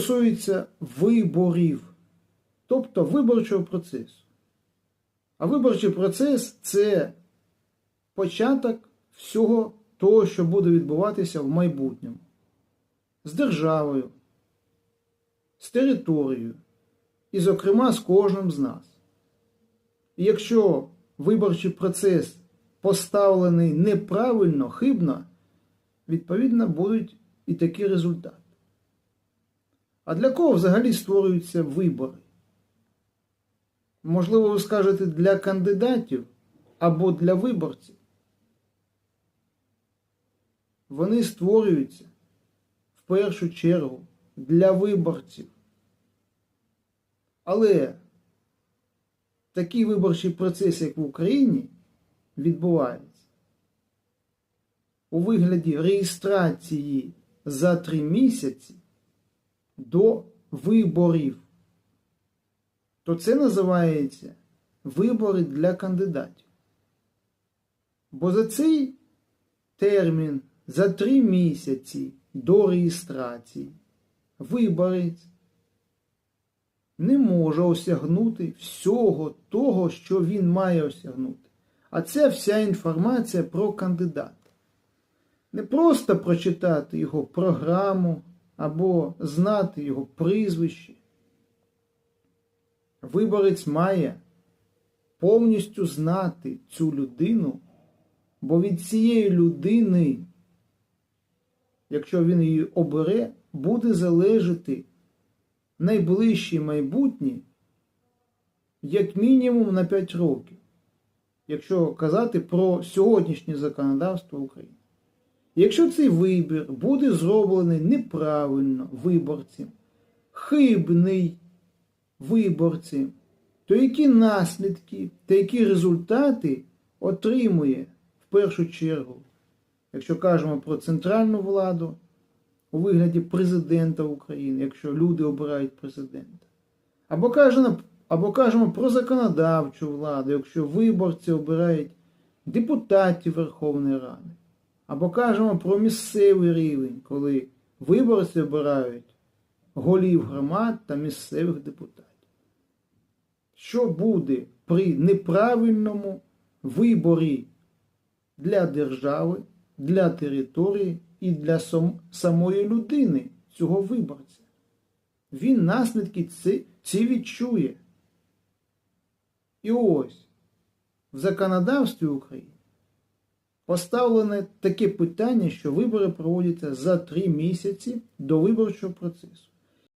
стосується виборів, тобто виборчого процесу. А виборчий процес це початок всього того, що буде відбуватися в майбутньому. З державою, з територією і, зокрема, з кожним з нас. І якщо виборчий процес поставлений неправильно, хибно, відповідно будуть і такі результати. А для кого взагалі створюються вибори? Можливо, ви скажете для кандидатів або для виборців. Вони створюються в першу чергу для виборців. Але такий виборчий процес, як в Україні, відбувається у вигляді реєстрації за три місяці до виборів. То це називається вибори для кандидатів. Бо за цей термін за три місяці до реєстрації виборець не може осягнути всього того, що він має осягнути. А це вся інформація про кандидата. Не просто прочитати його програму або знати його прізвище. Виборець має повністю знати цю людину, бо від цієї людини, якщо він її обере, буде залежати найближче майбутнє, як мінімум на 5 років, якщо казати про сьогоднішнє законодавство України. Якщо цей вибір буде зроблений неправильно виборцем, хибний виборцем, то які наслідки та які результати отримує в першу чергу, якщо кажемо про центральну владу у вигляді президента України, якщо люди обирають президента, або кажемо, або кажемо про законодавчу владу, якщо виборці обирають депутатів Верховної Ради. Або кажемо про місцевий рівень, коли виборці обирають голів громад та місцевих депутатів. Що буде при неправильному виборі для держави, для території і для сам, самої людини цього виборця? Він наслідки ці відчує. І ось в законодавстві України поставлене таке питання, що вибори проводяться за три місяці до виборчого процесу.